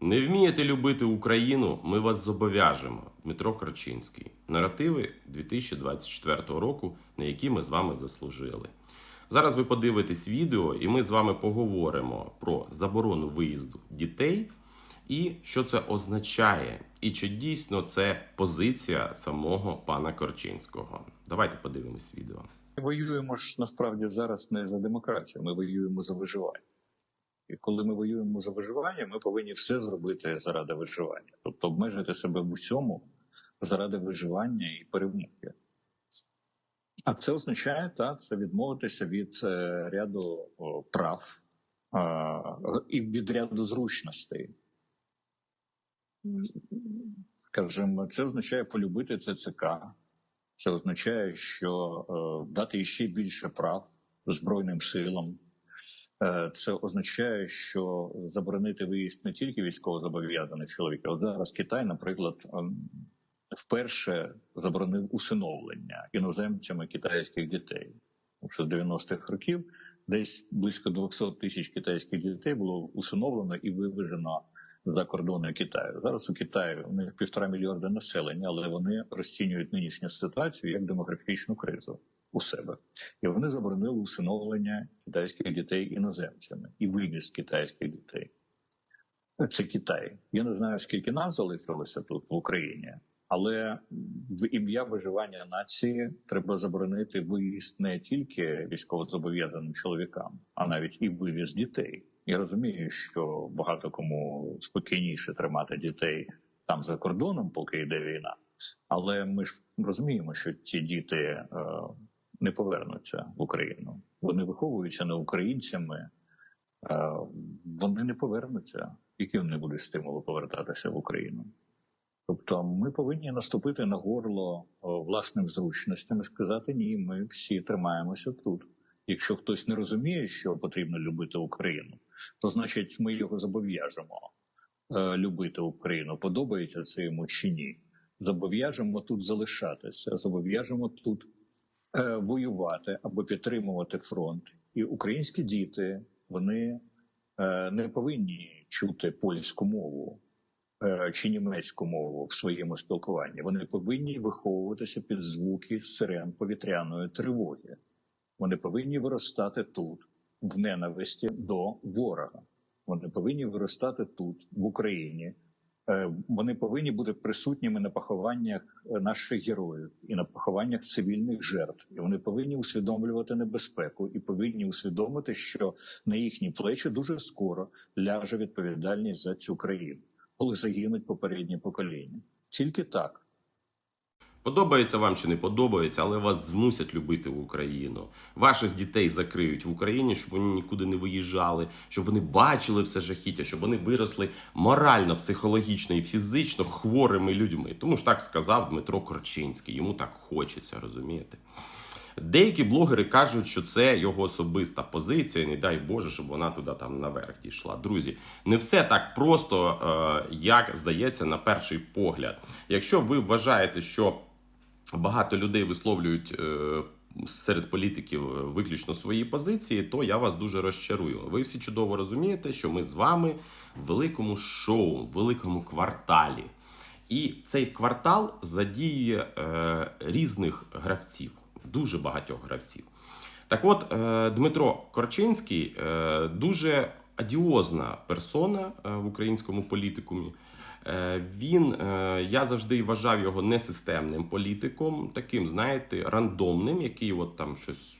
Не вмієте любити Україну? Ми вас зобов'яжемо. Дмитро Корчинський. Наративи 2024 року, на які ми з вами заслужили. Зараз ви подивитесь відео, і ми з вами поговоримо про заборону виїзду дітей і що це означає, і чи дійсно це позиція самого пана Корчинського. Давайте подивимось відео. Воюємо ж насправді зараз не за демократію, ми воюємо за виживання. І коли ми воюємо за виживання, ми повинні все зробити заради виживання, тобто обмежити себе в усьому заради виживання і перемоги. А це означає, так, це відмовитися від е, ряду о, прав е, і від ряду зручностей. Скажімо, це означає полюбити ЦЦК, це означає, що е, дати ще більше прав Збройним силам. Е, Це означає, що заборонити виїзд не тільки військовозобов'язаних чоловіків. От зараз Китай, наприклад, ем, вперше заборонив усиновлення іноземцями китайських дітей. Що з 90-х років десь близько 200 тисяч китайських дітей було усиновлено і вивезено за кордони Китаю. Зараз у Китаї у них півтора мільярда населення, але вони розцінюють нинішню ситуацію як демографічну кризу у себе. І вони заборонили усиновлення китайських дітей іноземцями і вивіз китайських дітей. Це Китай. Я не знаю, скільки нас залишилося тут в Україні, але в ім'я виживання нації треба заборонити виїзд не тільки військовозобов'язаним чоловікам, а навіть і вивіз дітей. Я розумію, що багато кому спокійніше тримати дітей там за кордоном, поки йде війна. Але ми ж розуміємо, що ці діти е, не повернуться в Україну. Вони виховуються не українцями, вони не повернуться. Які вони будуть стимулу повертатися в Україну? Тобто, ми повинні наступити на горло власним зручностям і сказати ні, ми всі тримаємося тут. Якщо хтось не розуміє, що потрібно любити Україну, то значить ми його зобов'яжемо е, любити Україну. Подобається це йому чи ні? Зобов'яжемо тут залишатися, зобов'яжемо тут воювати або підтримувати фронт. І українські діти вони е, не повинні чути польську мову е, чи німецьку мову в своєму спілкуванні. Вони повинні виховуватися під звуки сирен повітряної тривоги. Вони повинні виростати тут, в ненависті до ворога. Вони повинні виростати тут, в Україні. Е, Вони повинні бути присутніми на похованнях е, наших героїв і на похованнях цивільних жертв. І вони повинні усвідомлювати небезпеку і повинні усвідомити, що на їхні плечі дуже скоро ляже відповідальність за цю країну, коли загинуть попередні покоління. Тільки так. Подобається вам чи не подобається, але вас змусять любити Україну. Ваших дітей закриють в Україні, щоб вони нікуди не виїжджали, щоб вони бачили все жахіття, щоб вони виросли морально, психологічно і фізично хворими людьми. Тому ж так сказав Дмитро Корчинський. Йому так хочеться, розумієте? Деякі блогери кажуть, що це його особиста позиція, не дай Боже, щоб вона туди там наверх дійшла. Друзі, не все так просто, е, як здається на перший погляд. Якщо ви вважаєте, що багато людей висловлюють е, серед політиків виключно свої позиції, то я вас дуже розчарую. Ви всі чудово розумієте, що ми з вами в великому шоу, в великому кварталі. І цей квартал задіює е, різних гравців, дуже багатьох гравців. Так от, е, Дмитро Корчинський е, дуже адіозна персона е, в українському політикумі. Е, Він, е, я завжди вважав його несистемним політиком, таким, знаєте, рандомним, який от там щось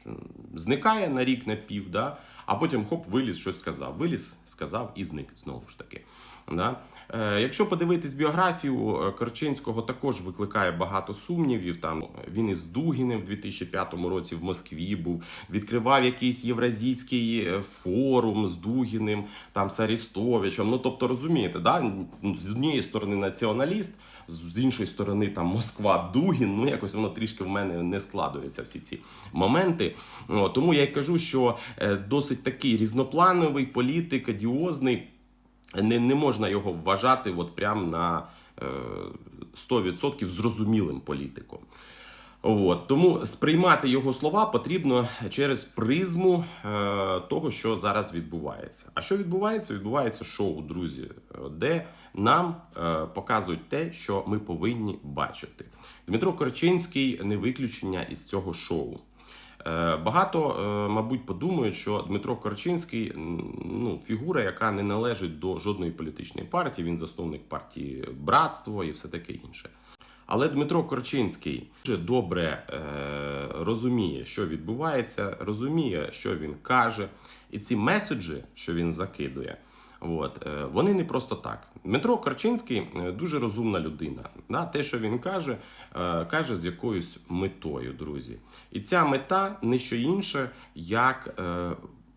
зникає на рік, на пів, да? а потім хоп, виліз, щось сказав. Виліз, сказав і зник знову ж таки. Да? Е, Якщо подивитись біографію е, Корчинського, також викликає багато сумнівів. Там він із Дугіним в 2005 році в Москві був, відкривав якийсь євразійський е, форум з Дугіним, там з Арістовичем. Ну тобто розумієте, да? З однієї сторони націоналіст. З іншої сторони, там Москва, Дугін, ну якось воно трішки в мене не складується всі ці моменти. Тому я й кажу, що досить такий різноплановий політик, адіозний не, не можна його вважати от прям на е, 100% зрозумілим політиком. От тому сприймати його слова потрібно через призму е, того, що зараз відбувається. А що відбувається? Відбувається шоу, друзі, е, де нам е, показують те, що ми повинні бачити. Дмитро Корчинський не виключення із цього шоу. Е, Багато, е, мабуть, подумають, що Дмитро Корчинський ну, фігура, яка не належить до жодної політичної партії. Він засновник партії Братство і все таке інше. Але Дмитро Корчинський дуже добре е, розуміє, що відбувається, розуміє, що він каже, і ці меседжі, що він закидує, от, е, вони не просто так. Дмитро Корчинський е, дуже розумна людина. Да? Те, що він каже, е, каже з якоюсь метою, друзі. І ця мета не що інше, як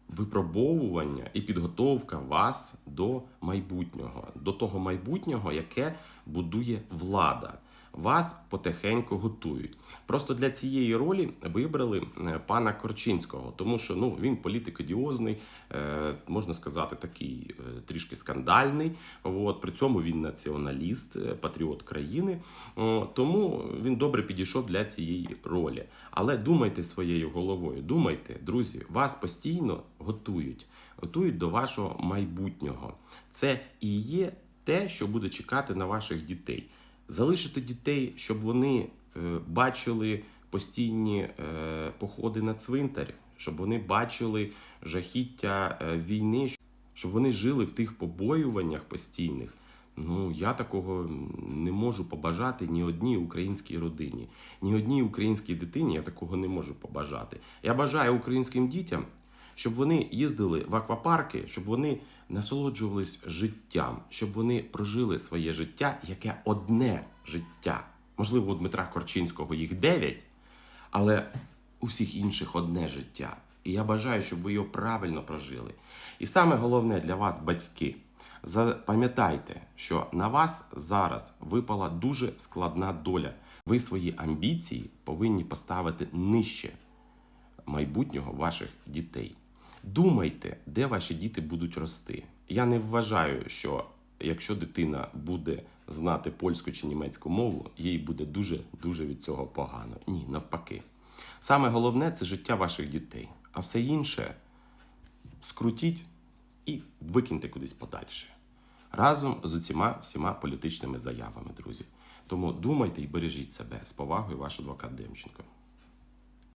випробовування і підготовка вас до майбутнього, до того майбутнього, яке будує влада. Вас потихеньку готують. Просто для цієї ролі вибрали е, пана Корчинського, тому що ну він політик одіозний, е, можна сказати, такий е, трішки скандальний. От при цьому він націоналіст, патріот країни. Тому він добре підійшов для цієї ролі. Але думайте своєю головою. Думайте, друзі, вас постійно готують, готують до вашого майбутнього. Це і є те, що буде чекати на ваших дітей. Залишити дітей, щоб вони е, бачили постійні е, походи на цвинтар, щоб вони бачили жахіття е, війни, щоб вони жили в тих побоюваннях постійних. Ну, я такого не можу побажати ні одній українській родині, ні одній українській дитині я такого не можу побажати. Я бажаю українським дітям, щоб вони їздили в аквапарки, щоб вони насолоджувались життям, щоб вони прожили своє життя, яке одне життя. Можливо, у Дмитра Корчинського їх дев'ять, але у всіх інших одне життя. І я бажаю, щоб ви його правильно прожили. І саме головне для вас, батьки, запам'ятайте, що на вас зараз випала дуже складна доля. Ви свої амбіції повинні поставити нижче майбутнього ваших дітей. Думайте, де ваші діти будуть рости. Я не вважаю, що якщо дитина буде знати польську чи німецьку мову, їй буде дуже дуже від цього погано. Ні, навпаки. Саме головне це життя ваших дітей, а все інше скрутіть і викиньте кудись подальше. Разом з усіма всіма політичними заявами, друзі. Тому думайте і бережіть себе з повагою, ваш адвокат Демченко.